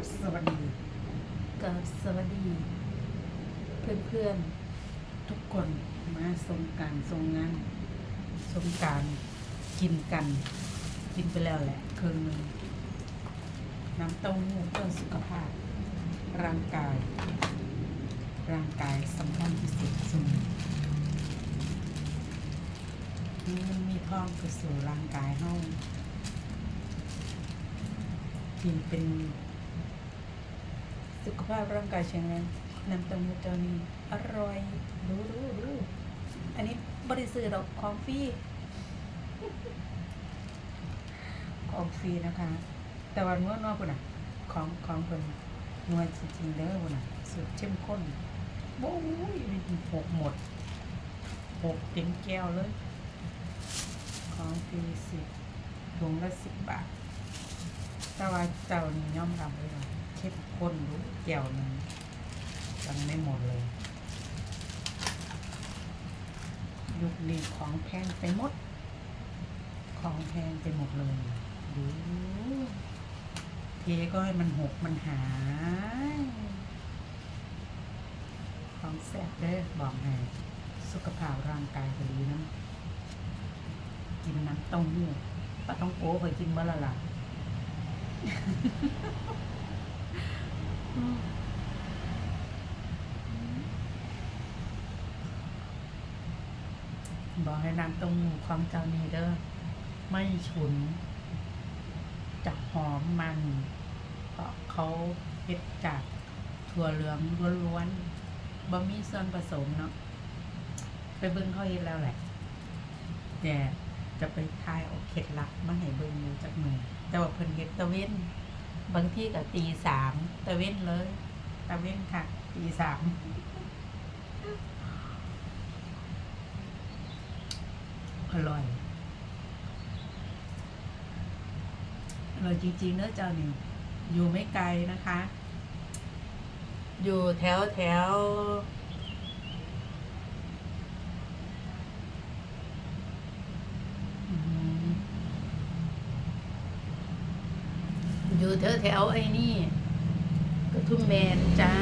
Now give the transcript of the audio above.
บ สวัสดีกับสวัสดี เพื่อนทุกคนมาสงกรารทรงงานสงกรารกินกัน กินไปแล้วแหละครึ่งหนึ่งน้ำเต้าหู้เพื่อสุขภาพ ร่างกาย ร่างกายสำคัญที่สุดสมมีเงินมีทองไปสู่ร่างกายเฮากินเป็น สุขภาพร่างกายแข็งแรงน้ำเต้าหู้เจ้านี้อร่อยดูดูดูอันนี้บริสุทธิ์ดอกของฟรีของฟรีนะคะ แต่วันเมื่อนอกพุ่นอะ ของของเพิ่นนวลจริงๆเด้อพุ่นอะสุดเข้มข้นโอ้ยหกหมดหกเต็มแก้วเลย ของฟรีสิบถุงละสิบบาทแต่ว่าเจ้านี่ย่อมรับเลยว่า เข้มข้นรู้แก้วนึงยังไม่หมดเลย ยุคนี้ของแพงไปหมด ของแพงไปหมดเลยดูเทก็ให้มันหกมันหายของแซ่บเด้อบอกให้สุขภาพร่างกายก็ดีนะกินน้ำต้าหู้อปลาต้องโก้เคยกินเมื่อละล่ะ บอกให้น้ำต้าหู้ของเจ้านี้เด้อไม่ฉุนจะหอมมัน เพราะเขาเฮ็ดจากถั่วเหลืองล้วนๆบ่มีส่วนผสมเนาะไปเบิ่งเขาเฮ็ดแล้วแหละแต่จะไปทายเอาเคล็ดลับมาให้เบิ่งอยู่จากมือแต่ว่าเพิ่นเฮ็ดตะเว้น บางที่ก็ตีสามตะเว้นเลยตะเว้นค่ะ ตีสามอร่อยอร่อยจริงๆเนื้อะเจ้านี่อยู่ไม่ไกลนะคะ อยู่แถวแถว อยู่แถวแถวไอ้นี่กระทุ่มแบนจ้า